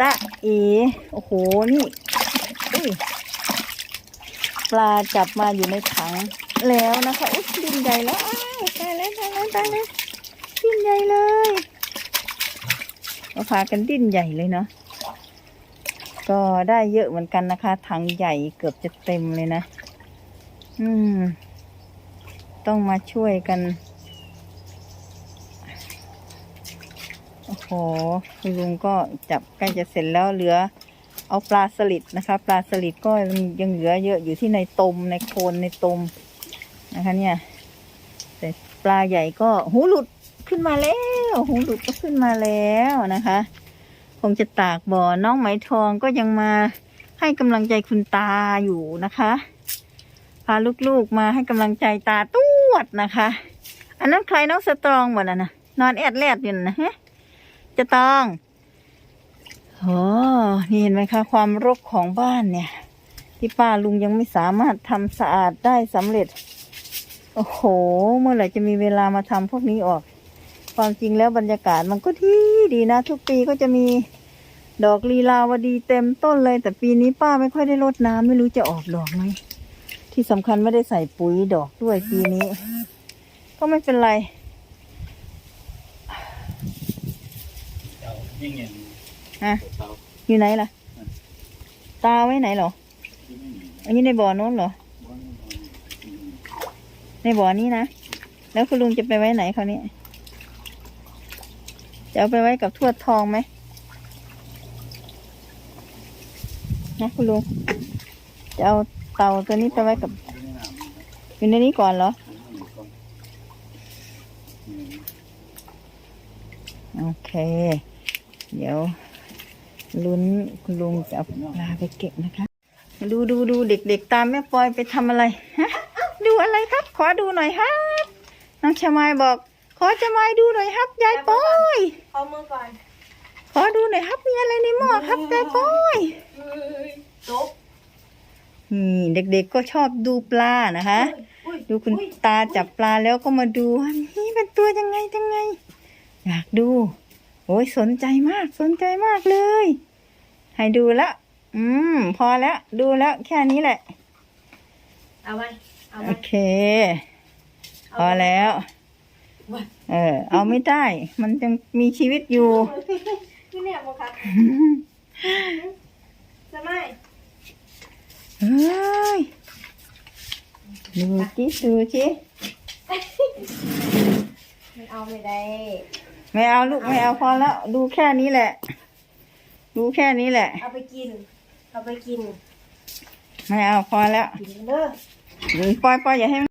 ตะเอ โอ้โห นี่อุ้ยปลาจับมาอยู่ในถังแล้วนะคะอุ้ยดินใหญ่แล้วอ้าวตายแล้วตายแล้วตายแล้วดินใหญ่เลยมาพากันดิ้นใหญ่เลยเนาะก็ได้เยอะเหมือนกันนะคะ ถังใหญ่เกือบจะเต็มเลยนะ อืม ต้องมาช่วยกัน โอ้โหคุณลุงก็จับใกล้จะเสร็จแล้วเหลือ เอาปลาสลิดนะคะ ปลาสลิดก็ยังเหลือเยอะอยู่ที่ในตมในโคนในตมนะคะเนี่ย แต่ปลาใหญ่ก็หูหลุดขึ้นมาแล้วหูหลุดก็ขึ้นมาแล้วนะคะ คงจะตากบ่อน้องไหมทองก็ยังมาให้กำลังใจคุณตาอยู่นะคะ พาลูกๆมาให้กำลังใจตาตวดนะคะ อันนั้นใครน้องสตรองหมดอะนะนอนแอดแลดอยู่นะฮะ จะต้องโอ้นี่เห็นไหมคะ ความรกของบ้านเนี่ย ที่ป้าลุงยังไม่สามารถทำสะอาดได้สำเร็จ โอ้โห เมื่อไหร่จะมีเวลามาทำพวกนี้ออก ความจริงแล้วบรรยากาศมันก็ดีดีนะ ทุกปีก็จะมีดอกลีลาวดีเต็มต้นเลย แต่ปีนี้ป้าไม่ค่อยได้รดน้ำไม่รู้จะออกดอกไหมที่สำคัญไม่ได้ใส่ปุ๋ยดอกด้วยปีนี้ ก็ไม่เป็นไร เอายิ่งอย่างฮะเตาอยู่ไหนล่ะ ตาไว้ไหนเหรอ ที่ไม่มีอันนี้ในบ่อโน้นเหรอ บ้านในบ่อนี้นะ แล้วคุณลุงจะไปไว้ไหนเขาวนี้จะเอาไปไว้กับทวดทองไหมนะคุณลุง จะเอาเตาตัวนี้ไปไว้กับที่ไม่นานอยู่ในนี้ก่อนเหรอโอเค เดี๋ยวลุ้นคุณลุงจะเอาปลาไปเก็บนะคะ ดูดูดูเด็กๆตามแม่ปอยไปทำอะไรฮะดูอะไรครับ ขอดูหน่อยครับน้องชมายบอก ขอชมายดูหน่อยครับยายปอยเอามือก่อนขอดูหน่อยครับมีอะไรในหม้อครับยายปอยเฮ้ยตบนี่เด็กๆก็ชอบดูปลานะคะอุ้ยดูคุณตาจับปลาแล้วก็มาดูว่านี่เป็นตัวยังไงยังไง อยากดู โอ้ยสนใจมากสนใจมากเลย ให้ดูละ อืม พอแล้ว ดูแล้วแค่นี้แหละ เอาไหมเอาไหมโอเค พอแล้ว เออ เอาไม่ได้ มันยังมีชีวิตอยู่ นี่เนี่ยโมคะสมัยเฮ้ย ดูจิดูจิ มันเอาไม่ได้ ไม่เอาลูกไม่เอาพอแล้ว ดูแค่นี้แหละ ดูแค่นี้แหละ เอาไปกิน เอาไปกิน ไม่เอาพอแล้วกินเด้อ ปล่อยปล่อยอย่าให้